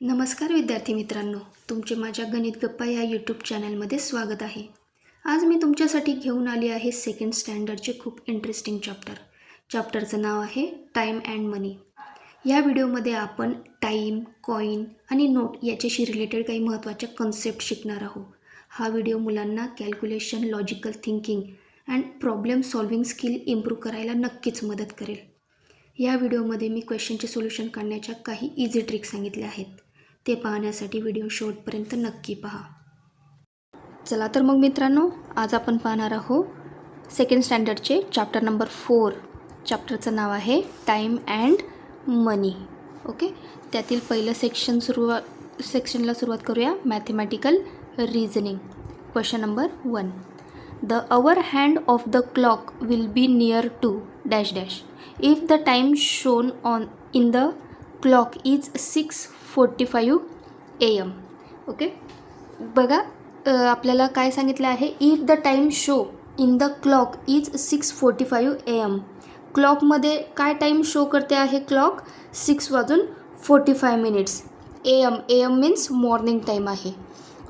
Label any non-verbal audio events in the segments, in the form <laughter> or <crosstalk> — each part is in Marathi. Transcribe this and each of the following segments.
नमस्कार विद्यार्थी मित्रांनो तुमचे माझ्या गणित गप्पा या यूट्यूब चॅनलमध्ये स्वागत आहे. आज मी तुमच्यासाठी घेऊन आली आहे सेकंड स्टँडर्डचे खूप इंटरेस्टिंग चॅप्टर चॅप्टरचं नाव आहे टाईम अँड मनी या व्हिडिओमध्ये आपण टाईम कॉईन आणि नोट याच्याशी रिलेटेड काही महत्त्वाच्या कन्सेप्ट शिकणार आहोत. हा व्हिडिओ मुलांना calculation logical thinking and problem solving skill improve करायला नक्कीच मदत करेल. या व्हिडिओमध्ये मी क्वेश्चनचे सोल्युशन काढण्याच्या काही इझी ट्रिक सांगितल्या आहेत. ते पाहण्यासाठी व्हिडिओ शेवटपर्यंत नक्की पहा. चला तर मग मित्रांनो आज आपण पाहणार आहोत सेकंड स्टँडर्डचे चॅप्टर नंबर फोर चॅप्टरचं नाव आहे टाईम अँड मनी ओके त्यातील पहिलं सेक्शन सुरुवात सेक्शनला सुरुवात करूया. Mathematical reasoning question number one the hour hand of the clock will be near to dash dash if the time shown on in the clock is six forty five A M. Okay? बघा आपल्याला काय सांगितलं आहे? If the time show in the clock is six forty five A M क्लॉकमध्ये काय टाईम शो करते आहे क्लॉक सिक्स वाजून forty five minutes A M A M means morning time आहे.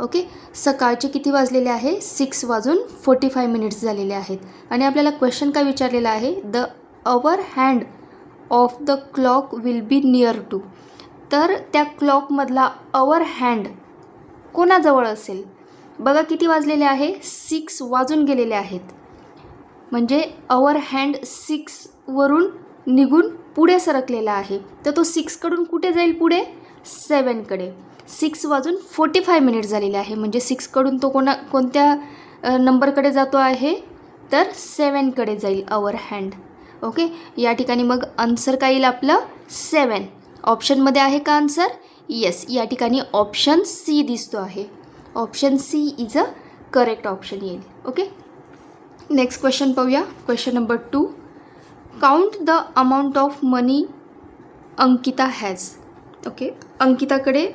ओके? सकाळचे किती वाजलेले आहे? सिक्स वाजून फोर्टी फाय मिनिट्स झालेले आहेत. आणि आपल्याला क्वेश्चन काय विचारलेला आहे? The hour hand of the clock will be near to तर त्या क्लॉकमधला अवर हँड कोणाजवळ असेल? बघा किती वाजलेले आहे. सिक्स वाजून गेलेले आहेत. म्हणजे अवर हँड सिक्सवरून निघून पुढे सरकलेला आहे. तर तो सिक्सकडून कुठे जाईल पुढे? सेवनकडे सिक्स वाजून फोर्टी फाय मिनिट झालेले आहे. म्हणजे सिक्सकडून तो कोणा कोणत्या नंबरकडे जातो आहे? तर सेवनकडे जाईल अवर हँड. ओके? या ठिकाणी मग आन्सर काय येईल आपलं? सेवन ऑप्शनमध्ये आहे का आन्सर? येस या ठिकाणी ऑप्शन सी दिसतो आहे. Option C is a correct option येईल. ओके नेक्स्ट क्वेश्चन पाहूया. Question number two count the amount of money Ankita has okay अंकिताकडे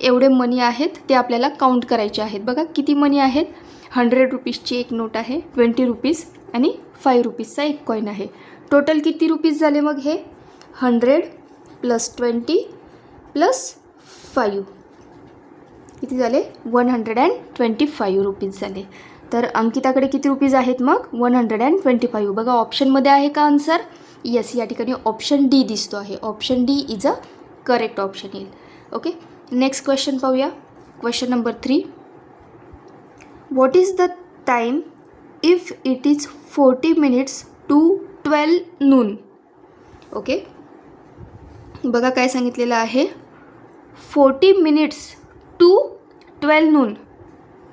एवढे मनी आहेत ते आपल्याला काउंट करायचे आहेत. बघा किती मनी आहेत? हंड्रेड रुपीजची एक नोट आहे ट्वेंटी रुपीज आणि फाईव्ह रुपीजचा एक कॉईन आहे. टोटल किती रुपीज झाले मग हे? Hundred plus twenty plus five. किती झाले? One hundred and twenty five rupees झाले. तर अंकिताकडे किती रुपीज आहेत मग? One hundred and twenty five. बघा ऑप्शनमध्ये आहे का आन्सर येस या ठिकाणी ऑप्शन डी दिसतो आहे. Option D is a correct option येईल. ओके नेक्स्ट क्वेश्चन पाहूया. Question number three what is the time if it is forty minutes to twelve noon okay बघा काय सांगितलेलं आहे. Forty minutes to twelve noon.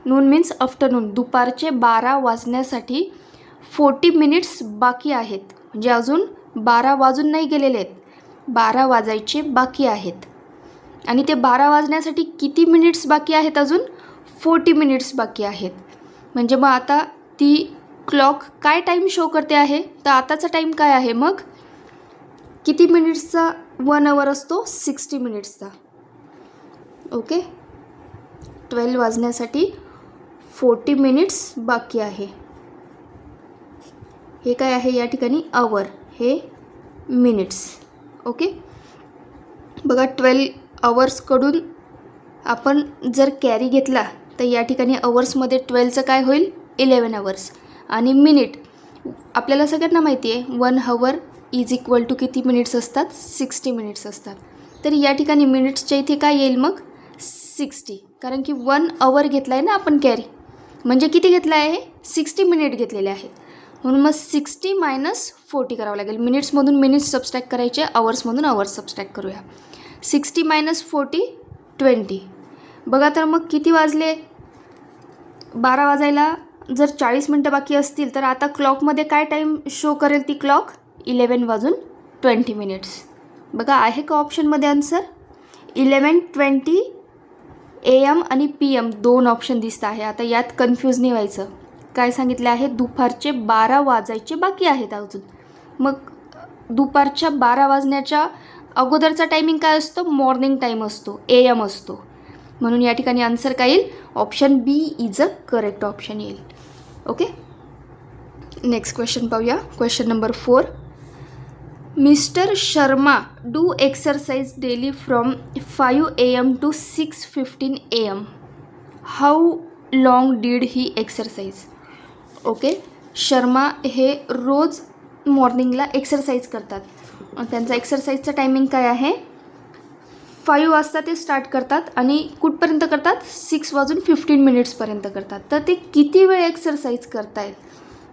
Noon means afternoon. दुपारचे बारा वाजण्यासाठी फोर्टी मिनिट्स बाकी आहेत. म्हणजे अजून बारा वाजून नाही गेलेले आहेत. बारा वाजायचे बाकी आहेत. आणि ते बारा वाजण्यासाठी किती मिनिट्स बाकी आहेत अजून? फोर्टी मिनिट्स बाकी आहेत. म्हणजे मग आता ती क्लॉक काय टाईम शो करते आहे? तर आताचा टाईम काय आहे मग? किती मिनिट्सचा वन अवर असतो सिक्स्टी मिनिट्सचा ओके ट्वेल्व वाजण्यासाठी फोर्टी मिनिट्स बाकी आहे. हे काय आहे या ठिकाणी? अवर हे मिनिट्स ओके बघा ट्वेल्व अवर्सकडून आपण जर कॅरी घेतला तर या ठिकाणी अवर्समध्ये ट्वेल्वचं काय होईल? इलेवन अवर्स आणि मिनिट आपल्याला सगळ्यांना माहिती आहे one hour is equal to किती मिनिट्स असतात? सिक्स्टी मिनिट्स असतात. तर या ठिकाणी मिनिट्सच्या इथे काय येईल मग? सिक्स्टी कारण की वन अवर घेतला आहे ना आपण कॅरी म्हणजे किती घेतला आहे सिक्स्टी मिनिट घेतलेले आहेत म्हणून मग सिक्स्टी मायनस फोर्टी करावं लागेल. मिनिट्समधून मिनिट्स सबस्ट्रॅक्ट करायचे आवर्समधून आवर्स सबस्ट्रॅक्ट करूया. सिक्स्टी मायनस फोर्टी ट्वेंटी बघा तर मग किती वाजले? बारा वाजायला जर चाळीस मिनटं बाकी असतील तर आता क्लॉकमध्ये काय टाईम शो करेल ती क्लॉक इलेवन वाजून ट्वेंटी मिनिट्स. बघा आहे का ऑप्शनमध्ये answer eleven twenty A M आणि पी एम दोन ऑप्शन दिसत आहे. आता यात कन्फ्यूज नाही व्हायचं. काय सांगितलं आहे? दुपारचे बारा वाजायचे बाकी आहेत अजून. मग दुपारच्या बारा वाजण्याच्या अगोदरचा टायमिंग काय असतो? मॉर्निंग टाईम असतो. ए एम असतो. म्हणून या ठिकाणी आन्सर काय येईल? Option B is a correct option येईल. ओके नेक्स्ट क्वेश्चन पाहूया. Question number four mister Sharma do exercise daily from five A M to six fifteen A M how long did he exercise? Okay? Sharma हे रोज मॉर्निंगला एक्सरसाइज करतात. त्यांचा एक्सरसाइजचा टायमिंग काय आहे? फाईव्ह वाजता ते स्टार्ट करतात आणि कुठपर्यंत करतात? सिक्स वाजून फिफ्टीन मिनिट्सपर्यंत करतात. तर ते किती वेळ एक्सरसाइज करतायत?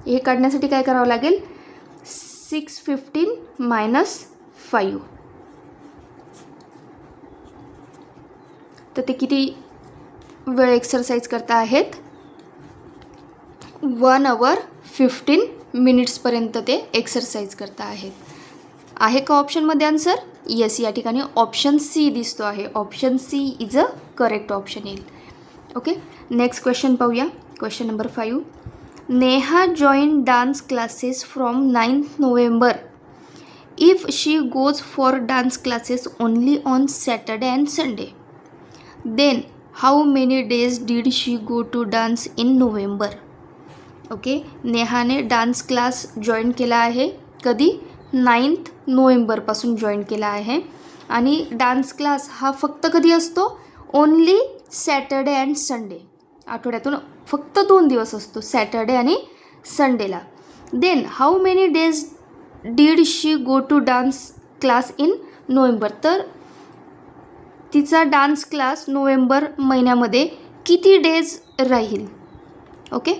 हे काढण्यासाठी काय करावं लागेल? Six fifteen minus five. तर ते किती वेळ एक्सरसाइज करता आहेत? वन अवर फिफ्टीन मिनिट्सपर्यंत ते एक्सरसाइज करता आहेत. आहे का ऑप्शनमध्ये आन्सर येस या ठिकाणी ऑप्शन सी दिसतो आहे. Option C is a correct option येईल. ओके नेक्स्ट क्वेश्चन पाहूया. Question number five Neha join dance classes from ninth November if she goes for dance classes only on Saturday and Sunday then how many days did she go to dance in November okay नेहाने dance class join केला आहे. कधी? नाईन्थ नोव्हेंबरपासून जॉईन केला आहे. आणि डान्स क्लास हा फक्त कधी असतो? ओनली सॅटर्डे अँड संडे आठवड्यातून फक्त दोन दिवस असतो सॅटर्डे आणि संडेला. Then how many days did she go to dance class in November तर तिचा डान्स क्लास नोव्हेंबर महिन्यामध्ये किती डेज राहील? ओके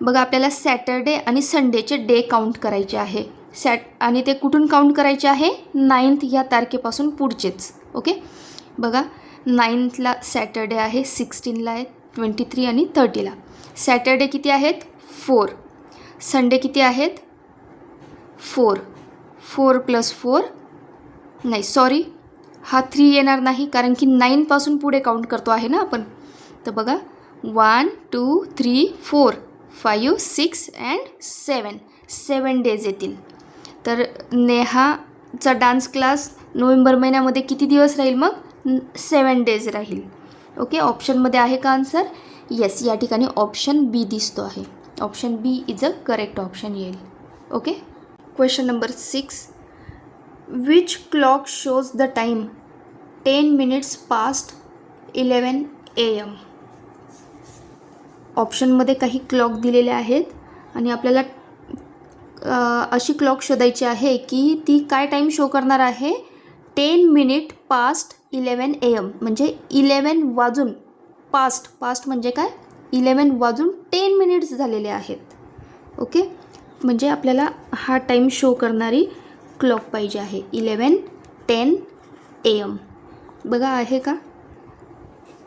बघा आपल्याला सॅटर्डे आणि संडेचे डे काउंट करायचे आहे. सॅट आणि ते कुठून काउंट करायचे आहे? नाईन्थ ह्या तारखेपासून पुढचेच. ओके बघा नाईन्थला सॅटर्डे आहे सिक्स्टीनला आहे ट्वेंटी थ्री आणि थर्टीला. सॅटर्डे किती आहेत? फोर. संडे किती आहेत? फोर. Four plus four. नाही सॉरी. हा थ्री येणार नाही कारण की नाईनपासून पुढे काउंट करतो आहे ना आपण. तर बघा one two three four five six and seven. Seven days येतील. तर नेहाचा डान्स क्लास नोव्हेंबर महिन्यामध्ये किती दिवस राहील मग? सेवन डेज राहील. ओके ऑप्शनमध्ये आहे का आन्सर येस या ठिकाणी ऑप्शन बी दिसतो आहे. Option B is a correct option येईल. Okay question number six which clock shows the time ten minutes past eleven A M ऑप्शनमध्ये काही क्लॉक दिलेले आहेत आणि आपल्याला अशी क्लॉक शोधायची आहे की ती काय टाईम शो करणार आहे? Ten minute past eleven A M म्हणजे इलेवन वाजून पास्ट पास्ट म्हणजे काय? इलेवन वाजून टेन मिनिट्स झालेले आहेत. ओके? म्हणजे आपल्याला हा टाईम शो करणारी क्लॉक पाहिजे आहे. Eleven ten A M. बघा आहे का?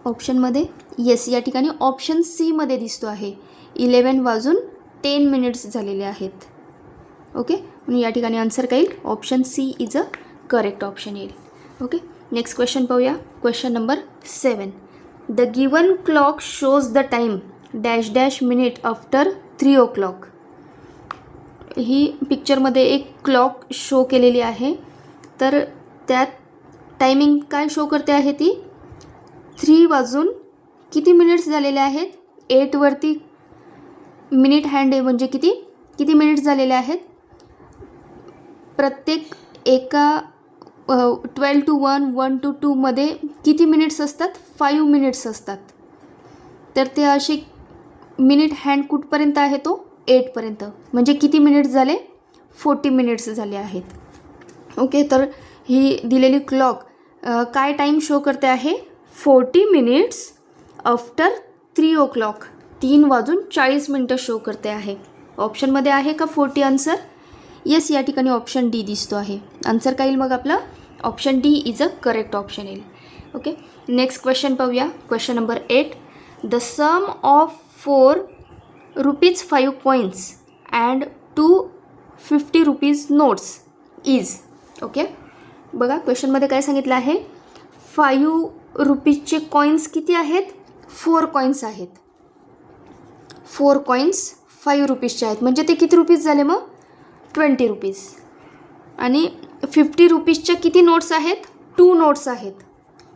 ऑप्शनमध्ये? येस या ठिकाणी ऑप्शन सीमध्ये दिसतो आहे. इलेवन वाजून टेन मिनिट्स झालेले आहेत. ओके? म्हणून या ठिकाणी आन्सर काही option C is a correct option येईल. ओके नेक्स्ट क्वेश्चन पाहूया. Question number seven the given clock shows the time dash dash minute after three o'clock ही पिक्चरमध्ये एक क्लॉक शो केलेली आहे. तर त्यात टायमिंग काय शो करते आहे ती? थ्री वाजून किती मिनिट्स झालेले आहेत? एटवरती मिनिट हँड आहे म्हणजे किती? किती मिनिट्स झालेले आहेत? प्रत्येक एका twelve two one one two टूमध्ये किती मिनिट्स असतात? फाईव्ह मिनिट्स असतात. तर ते असे मिनिट हँड कुठपर्यंत आहे तो? एटपर्यंत म्हणजे किती मिनिट्स झाले? फोर्टी मिनिट्स झाले आहेत. ओके तर ही दिलेली क्लॉक काय टाईम शो करते आहे? Forty minutes after three o'clock तीन वाजून चाळीस मिनटं शो करते आहे. ऑप्शनमध्ये आहे का फोर्टी आन्सर येस या ठिकाणी ऑप्शन डी दिसतो आहे. आन्सर काय येईल मग आपलं? Option D is a correct option येईल. ओके नेक्स्ट क्वेश्चन पाहूया. Question number eight the sum of four rupees five coins and two fifty rupees notes is okay बघा क्वेश्चनमध्ये काय सांगितलं आहे? फाईव्ह रुपीजचे कॉईन्स किती आहेत? फोर कॉईन्स आहेत. फोर कॉईन्स फाईव्ह रुपीजचे आहेत. म्हणजे ते किती रुपीज झाले मग? ट्वेंटी रुपीज आणि फिफ्टी रुपीजच्या किती नोट्स आहेत? टू नोट्स आहेत.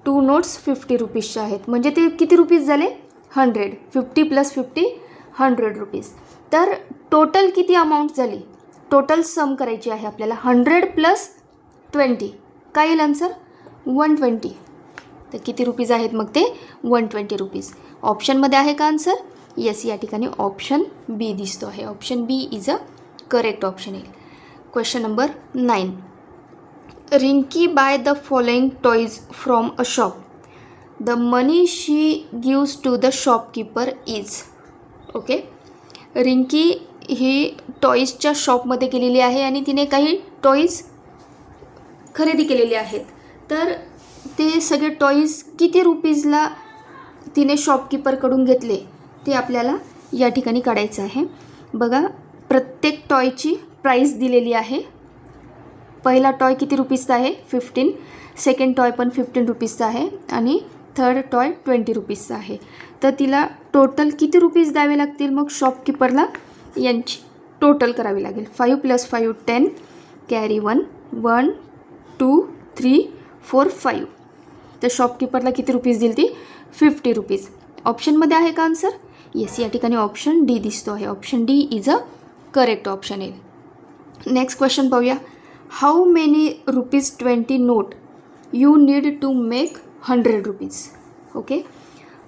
टू नोट्स फिफ्टी रुपीजच्या आहेत. म्हणजे ते किती रुपीज झाले? Hundred fifty plus fifty hundred rupees तर टोटल किती अमाऊंट झाली? टोटल सम करायची आहे आपल्याला. हंड्रेड प्लस ट्वेंटी काय येईल आन्सर वन ट्वेंटी तर किती रुपीज आहेत मग ते? वन ट्वेंटी रुपीज ऑप्शनमध्ये आहे का आन्सर येस या ठिकाणी ऑप्शन बी दिसतो आहे. Option B is a correct option येईल. Question number nine Rinki buy the following toys from a shop the money she gives to the shopkeeper is okay Rinki ही टॉईजच्या शॉपमध्ये गेलेली आहे आणि तिने काही टॉईज खरेदी केलेली आहेत. तर ते सगळे टॉईज किती रुपीजला तिने शॉपकीपरकडून घेतले ते आपल्याला या ठिकाणी काढायचं आहे. बघा प्रत्येक टॉयची प्राईस दिलेली आहे. पहिला टॉय किती रुपीजचा आहे? फिफ्टीन सेकंड टॉय पण फिफ्टीन रुपीजचा आहे आणि थर्ड टॉय ट्वेंटी रुपीजचा आहे. तर तिला टोटल किती रुपीज द्यावे लागतील? मग शॉपकीपरला यांची टोटल करावी लागेल. Five plus five ten carry one one two three four five तर शॉपकीपरला किती रुपीज दिली ती? Fifty rupees. ऑप्शनमध्ये आहे का आन्सर येस या ठिकाणी ऑप्शन डी दिसतो आहे. Option D is a correct option येईल. नेक्स्ट क्वेश्चन पाहूया. How many rupees twenty note you need to make hundred rupees okay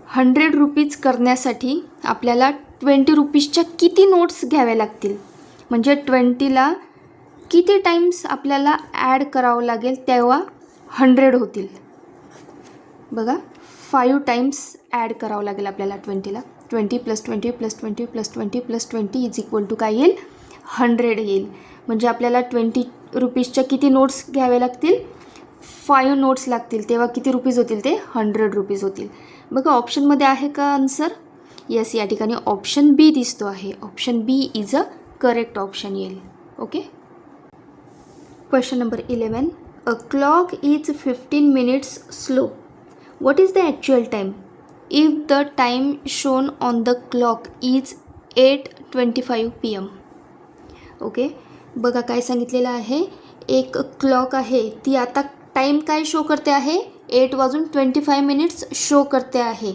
hundred rupees करण्यासाठी आपल्याला ट्वेंटी रुपीजच्या किती नोट्स घ्याव्या लागतील? म्हणजे ट्वेंटीला किती टाईम्स आपल्याला ॲड करावं लागेल तेव्हा हंड्रेड होतील. बघा फाईव्ह टाईम्स ॲड करावं लागेल आपल्याला ट्वेंटीला twenty plus twenty plus twenty plus twenty plus twenty is equal to काय येईल? हंड्रेड येईल. म्हणजे आपल्याला ट्वेंटी रुपीजच्या किती नोट्स घ्यावे लागतील? फाईव्ह नोट्स लागतील. तेव्हा किती रुपीज होतील ते? हंड्रेड रुपीज होतील. बघा ऑप्शनमध्ये आहे का आन्सर येस या ठिकाणी ऑप्शन बी दिसतो आहे. Option B is a correct option येईल. Okay question number eleven a clock is fifteen minutes slow what is the actual time if the time shown on the clock is eight twenty five P M okay बघा काय सांगितलेलं आहे. एक क्लॉक आहे. ती आता टाईम काय शो करते आहे? एट वाजून ट्वेंटी फाय मिनिट्स शो करते आहे.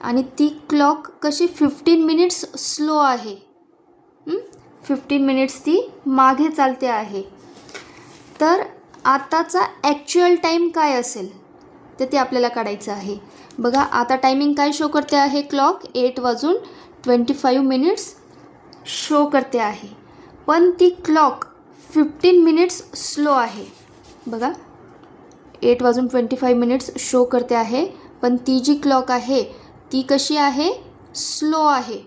आणि ती क्लॉक कशी फिफ्टीन मिनिट्स स्लो आहे. फिफ्टीन मिनिट्स ती मागे चालते आहे. तर आताचा ॲक्च्युअल टाईम काय असेल? तर ते आपल्याला काढायचं आहे. बघा आता टायमिंग काय शो करते आहे? क्लॉक एट वाजून ट्वेंटी फाईव्ह मिनिट्स शो करते आहे. पण ती क्लॉक फिफ्टीन मिनिट्स स्लो आहे. बघा एट वाजून ट्वेंटी फाईव्ह मिनिट्स शो करते आहे. पण ती जी क्लॉक आहे ती कशी आहे? स्लो आहे.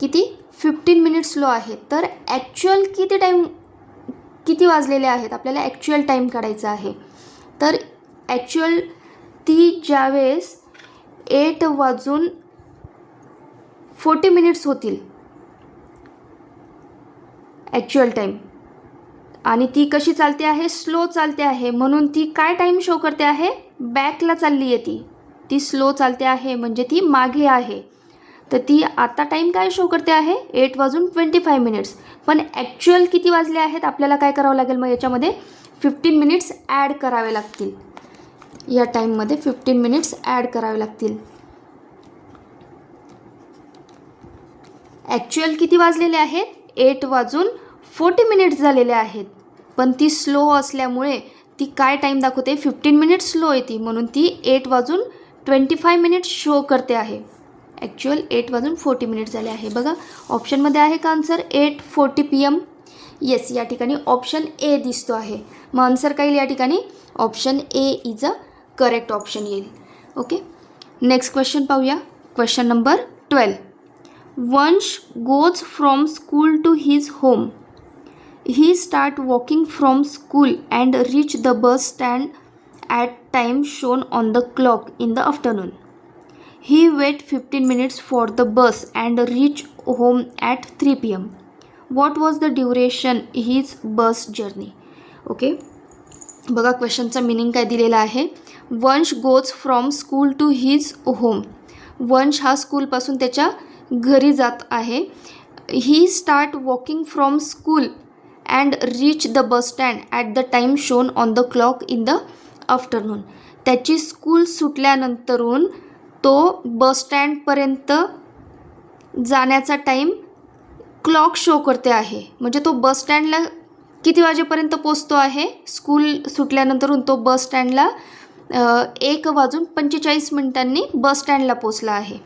किती? फिफ्टीन मिनिट्स स्लो आहे. तर ॲक्च्युअल किती टाईम किती वाजलेले आहेत? आपल्याला ॲक्च्युअल टाईम काढायचा आहे. तर ॲक्च्युअल ती ज्यावेळेस एट वाजून फोर्टी मिनिट्स होतील. ॲक्च्युअल टाईम आणि ती कशी चालते आहे? स्लो चालते आहे. म्हणून ती काय टाईम शो करते आहे? बॅकला चालली आहे ती. ती स्लो चालते आहे म्हणजे ती मागे आहे. तर ती आता टाईम काय शो करते आहे? एट वाजून ट्वेंटी फाय मिनिट्स पण ॲक्च्युअल किती वाजले आहेत? आपल्याला काय करावं लागेल मग याच्यामध्ये? फिफ्टीन मिनिट्स ॲड करावे लागतील. या टाईममध्ये फिफ्टीन मिनिट्स ॲड करावे लागतील. ॲक्च्युअल किती वाजलेले आहेत? एट वाजून फोर्टी मिनिट्स झालेले आहेत. पण ती स्लो असल्यामुळे ती काय टाईम दाखवते? फिफ्टीन मिनिट्स स्लो येते म्हणून ती एट वाजून ट्वेंटी फाय मिनिट्स शो करते आहे. ॲक्च्युअल एट वाजून फोर्टी मिनिट्स झाले आहे. बघा ऑप्शनमध्ये आहे का answer eight forty P M yes या ठिकाणी ऑप्शन ए दिसतो आहे. मग आन्सर काय या ठिकाणी? Option A is a correct option येईल. ओके? नेक्स्ट क्वेश्चन पाहूया. Question number twelve. Vansh goes from school to his home. He start walking from school and reach the bus stand at time shown on the clock in the afternoon. He wait fifteen minutes for the bus and reach home at three P M. What was the duration his bus journey? Okay? बघा क्वेश्चनचा मिनिंग काय दिलेला आहे. Vansh goes from school to his home. Vansh हा स्कूलपासून त्याच्या घरी जात आहे. He start walking from school and reach the bus stand at the time shown on the clock in the afternoon. त्याची स्कूल सुटल्यानंतरून तो बस स्टँडपर्यंत जाण्याचा टाईम क्लॉक शो करते आहे. म्हणजे तो बस स्टँडला किती वाजेपर्यंत पोचतो आहे? स्कूल सुटल्यानंतरून तो बस स्टँडला एक वाजून पंचेचाळीस मिनिटांनी बस स्टँडला पोचला आहे.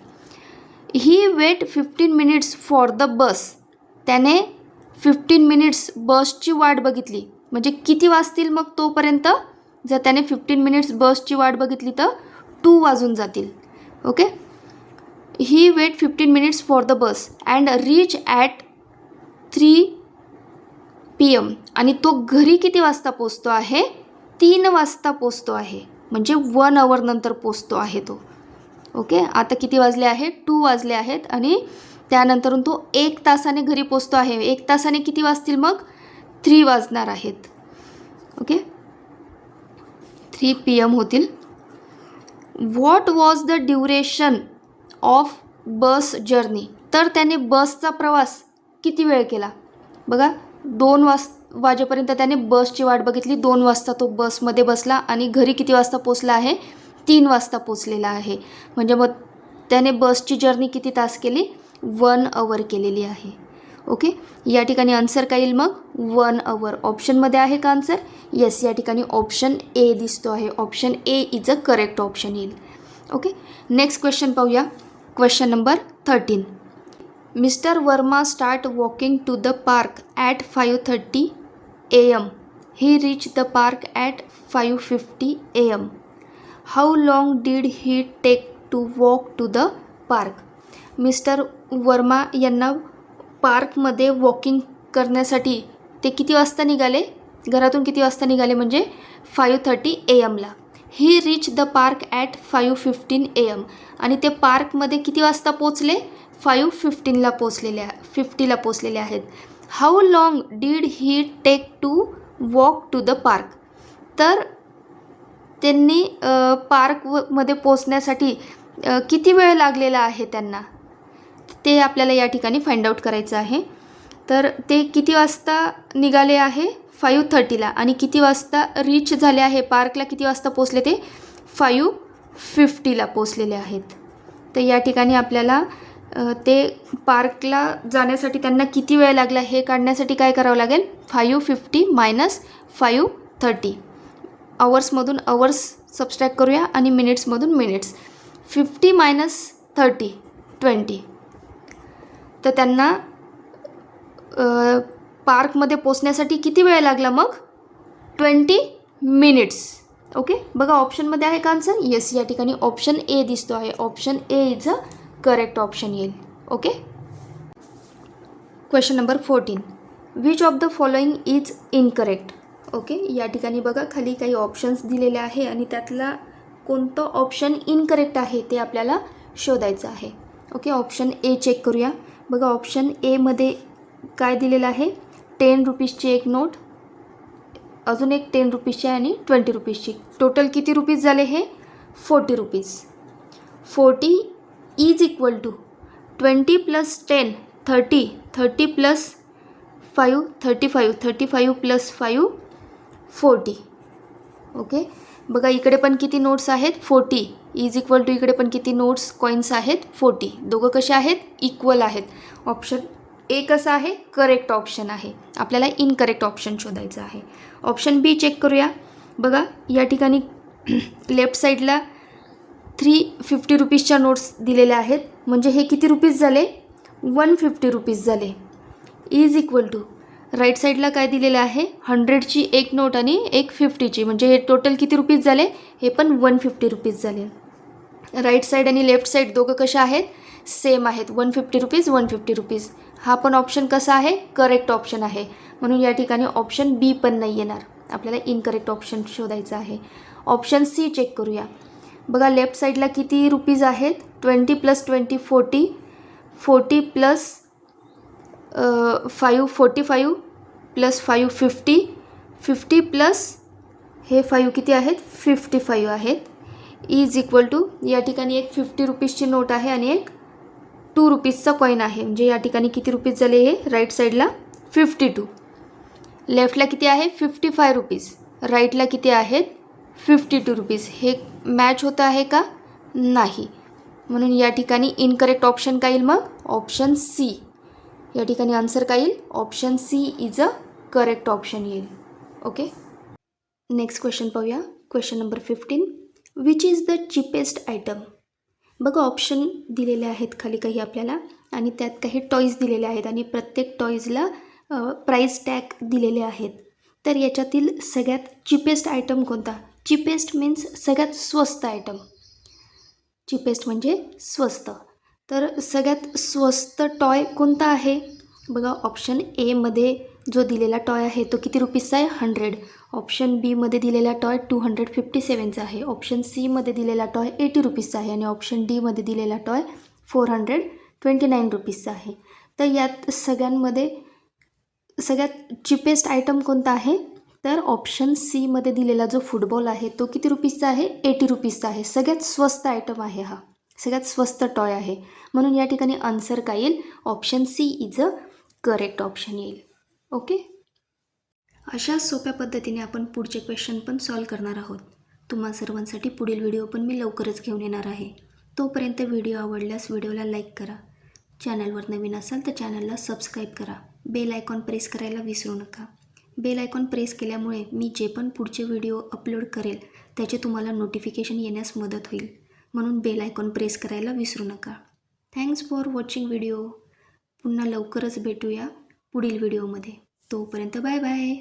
He wait fifteen minutes for the bus त्याने फिफ्टीन मिनिट्स बसची वाट बघितली. म्हणजे किती वाजतील मग तोपर्यंत? जर त्याने फिफ्टीन मिनिट्स बसची वाट बघितली तर टू वाजून जातील. Okay? He wait fifteen minutes for the bus and reach at three P M आणि तो घरी किती वाजता पोचतो आहे? तीन वाजता पोचतो आहे. म्हणजे वन आवर नंतर पोचतो आहे तो. ओके आता किती वाजले आहे टू वाजले आहेत आणि त्यानंतरून तो एक तासाने घरी पोचतो आहे. एक तासाने किती वाजतील मग? थ्री वाजणार आहेत. ओके थ्री पी एम होतील. What was the duration of bus journey तर त्याने बसचा प्रवास किती वेळ केला? बघा दोन वाज वाजेपर्यंत त्याने बसची वाट बघितली. दोन वाजता तो बसमध्ये बसला आणि घरी किती वाजता पोचला आहे? तीन वाजता पोचलेला आहे. म्हणजे मग त्याने बसची जर्नी किती तास केली? वन अवर केलेली आहे. ओके? या ठिकाणी आन्सर काय येईल मग? वन अवर ऑप्शनमध्ये आहे का आन्सर? येस या ठिकाणी ऑप्शन ए दिसतो आहे. Option A is a correct option येईल. ओके? नेक्स्ट क्वेश्चन पाहूया. Question number thirteen mister Verma start walking to the park at five thirty A M he reach the park at five fifty A M how long did he take to walk to the park mister Verma यांना पार्कमध्ये वॉकिंग करण्यासाठी ते किती वाजता निघाले? घरातून किती वाजता निघाले म्हणजे five thirty A एमला he reach the park at five fifteen A M आणि ते पार्कमध्ये किती वाजता पोचले फाईव्ह फिफ्टीनला पोचलेले फिफ्टीला पोचलेले आहेत. How long did he take to walk to the park तर त्यांनी पार्कमध्ये पार्क व मध्ये पोचण्यासाठी किती वेळ लागलेला आहे त्यांना? ते आपल्याला या ठिकाणी फाइंड आउट करायचं आहे. तर ते किती वाजता निघाले आहे? फाईव्ह थर्टीला आणि किती वाजता रीच झाले आहे पार्कला किती वाजता पोचले ते? फायू फिफ्टीला पोचलेले आहेत. तर या ठिकाणी आपल्याला ते पार्कला जाण्यासाठी त्यांना किती वेळ लागला हे काढण्यासाठी काय करावं लागेल? Five fifty minus five thirty अवर्समधून hours subtract करूया आणि मिनिट्समधून minutes fifty minus thirty twenty तर त्यांना पार्कमध्ये पोचण्यासाठी किती वेळ लागला मग? ट्वेंटी मिनिट्स ओके बघा ऑप्शनमध्ये आहे का आन्सर येस या ठिकाणी ऑप्शन ए दिसतो आहे. Option A is a correct option येईल. Okay? Question number fourteen which of the following is incorrect okay? या ठिकाणी बघा खाली काही ऑप्शन्स दिलेले आहे आणि त्यातला कोणतं ऑप्शन इनकरेक्ट आहे ते आपल्याला शोधायचं आहे. ओके? ऑप्शन ए चेक करूया. बघा ऑप्शन एमध्ये काय दिलेलं आहे? टेन रुपीजची एक नोट अजून एक टेन रुपीजची आणि ट्वेंटी रुपीजची टोटल किती रुपीज झाले हे? Forty rupees forty is equal to twenty plus ten thirty thirty plus five thirty five thirty five plus five forty okay बघा इकडे पण किती नोट्स आहेत? फोर्टी इज इक्वल टू इकडे पण किती नोट्स कॉईन्स आहेत? फोर्टी दोघं कसे आहेत? इक्वल आहेत. ऑप्शन ए कसं आहे? करेक्ट ऑप्शन आहे. आपल्याला इनकरेक्ट ऑप्शन शोधायचं आहे. ऑप्शन बी चेक करूया. बघा या ठिकाणी <clears throat> लेफ्ट साईडला थ्री फिफ्टी रुपीजच्या नोट्स दिलेल्या आहेत. म्हणजे हे किती रुपीज झाले? वन फिफ्टी रुपीज झाले. Is equal to. राईट साईडला काय दिलेलं आहे? हंड्रेडची एक नोट आणि एक फिफ्टीची. म्हणजे हे टोटल किती रुपीज झाले? हे पण वन फिफ्टी रुपीज झाले. राईट साईड आणि लेफ्ट साईड दोघं कशा आहेत? सेम आहेत. One fifty rupees one fifty rupees. हा पण ऑप्शन कसा आहे? करेक्ट ऑप्शन आहे. म्हणून या ठिकाणी ऑप्शन बी पण नाही येणार. आपल्याला इनकरेक्ट ऑप्शन शोधायचं आहे. ऑप्शन सी चेक करूया. बघा लेफ्ट साईडला किती रुपीज आहेत? Twenty plus twenty forty forty plus five forty five plus five fifty fifty plus हे फाईव्ह किती आहेत? फिफ्टी फाईव्ह आहेत. इज इक्वल टू या ठिकाणी एक फिफ्टी रुपीजची नोट आहे आणि एक टू रुपीजचा कॉईन आहे. म्हणजे या ठिकाणी किती रुपीज झाले हे? राईट साईडला फिफ्टी टू लेफ्टला किती आहे? फिफ्टी फाय रुपीज राईटला किती आहेत? फिफ्टी टू रुपीज हे मॅच होतं आहे का? नाही. म्हणून या ठिकाणी इनकरेक्ट ऑप्शन काय येईल मग? ऑप्शन सी या ठिकाणी आन्सर काय येईल? Option C is a correct option येईल. ओके नेक्स्ट क्वेश्चन पाहूया. Question number fifteen which is the cheapest item बघा ऑप्शन दिलेले आहेत खाली काही आपल्याला आणि त्यात काही टॉईज दिलेले आहेत आणि प्रत्येक टॉईजला प्राईस टॅग दिलेले आहेत. तर याच्यातील सगळ्यात चिपेस्ट आयटम कोणता? चिपेस्ट मीन्स सगळ्यात स्वस्त आयटम चिपेस्ट म्हणजे स्वस्त. तर सगळ्यात स्वस्त टॉय कोणता आहे? बघा ऑप्शन एमध्ये जो दिलेला टॉय आहे तो किती रुपीजचा आहे? हंड्रेड ऑप्शन बीमध्ये दिलेला टॉय टू हंड्रेड फिफ्टी सेवनचा आहे. ऑप्शन सीमध्ये दिलेला टॉय एटी रुपीजचा आहे आणि ऑप्शन डीमध्ये दिलेला toy four hundred twenty nine रुपीजचा आहे. तर यात सगळ्यांमध्ये सगळ्यात चिपेस्ट आयटम कोणता आहे? तर ऑप्शन सीमध्ये दिलेला जो फुटबॉल आहे तो किती रुपीजचा आहे? एटी रुपीजचा आहे. सगळ्यात स्वस्त आयटम आहे हा. सगळ्यात स्वस्त टॉय आहे. म्हणून या ठिकाणी आन्सर काय येईल? Option C is a correct option येईल. ओके अशा सोप्या पद्धतीने आपण पुढचे क्वेश्चन पण सॉल्व करणार आहोत. तुम्हा सर्वांसाठी पुढील व्हिडिओ पण मी लवकरच घेऊन येणार आहे. तोपर्यंत व्हिडिओ आवडल्यास व्हिडिओला लाईक करा. चॅनलवर नवीन असाल तर चॅनलला सबस्क्राईब करा. बेल आयकॉन प्रेस करायला विसरू नका. बेल आयकॉन प्रेस केल्यामुळे मी जे पण पुढचे व्हिडिओ अपलोड करेल त्याचे तुम्हाला नोटिफिकेशन येण्यास मदत होईल. म्हणून बेल आयकॉन प्रेस करायला विसरू नका. Thanks for watching video. पुन्हा लवकरच भेटूया पुढील व्हिडिओमध्ये. तोपर्यंत बाय बाय.